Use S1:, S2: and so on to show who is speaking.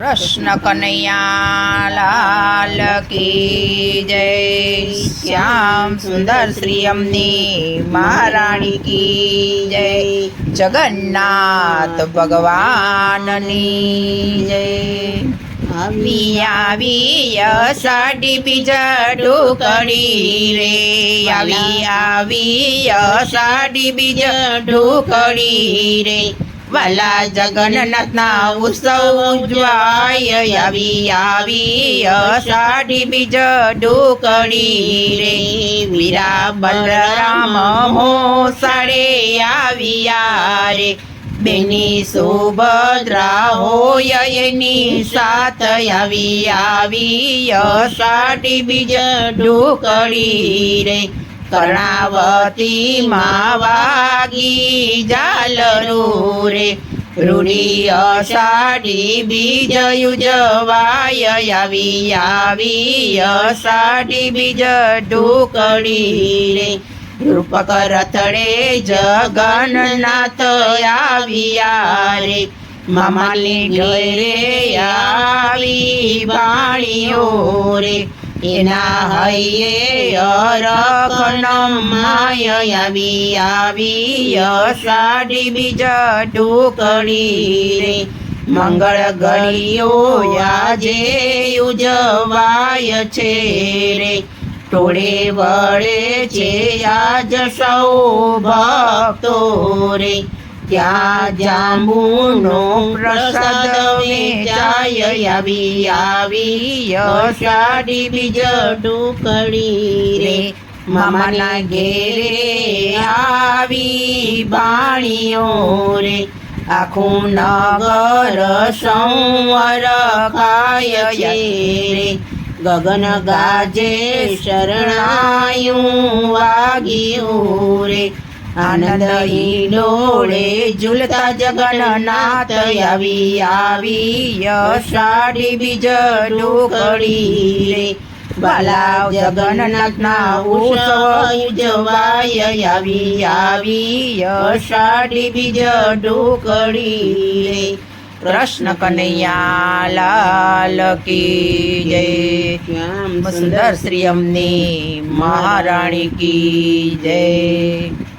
S1: કૃષ્ણ કનૈયા લાલ કી જય. શ્યામ સુંદર શ્રી અમની મહારાણી કી જય. જગન્નાથ ભગવાનની જય. આવી આવી સાડી બીજ કરી રે. આવી આવી સાડી બીજ કરી રે. વાલા જગન્નાથના ઉત્સવ ઉજવાય આવી આવી, અષાઢી બીજ ડુકડી રે. વીરા બલરામ મોસાડે આવ્યા રે બેની સુભદ્રા હોય એની સાથ આવી આવી, અષાઢી બીજ ડુકડી રે. કર્ણાવતી મા વાગી જાલરો રે. રૂડી અષાઢી બીજ યુજવાય આવી આવી અષાઢી બીજ ઢોકળી રે. રૂપક રથડે જગન્નાથ આવ્યા રે. મામાની ઘરે આવી બાણીઓ રે. એના હૈયે અરખણ માય આવી આવી અષાઢી બીજ ઢોકળી રે મંગળ ગળીઓ આજે ઉજવાય છે રે. ટોળે વળે છે આજ સૌ ભક્તો રે. ત્યાં જાંબુનો પ્રસાદ વેચાય આવી આવી અષાઢી બીજ ટુકડી રે મામાના ઘેરે આવી બાણીઓ રે આખું નગર સંવર ખાય છે રે ગગન ગાજે શરણાયું વાગ્યું રે આનંદ ડોળે ઝૂલતા જગનનાથ આવી આવી અષાઢી બીજ ઢોકળી રે બાલા જગન્નાથના ઉત્સવ ઉજવાય આવી આવી અષાઢી બીજ ઢોકળી રે કૃષ્ણ કનૈયા લાલ કી જય. સુંદર. શ્રી અમની મહારાણી કી જય.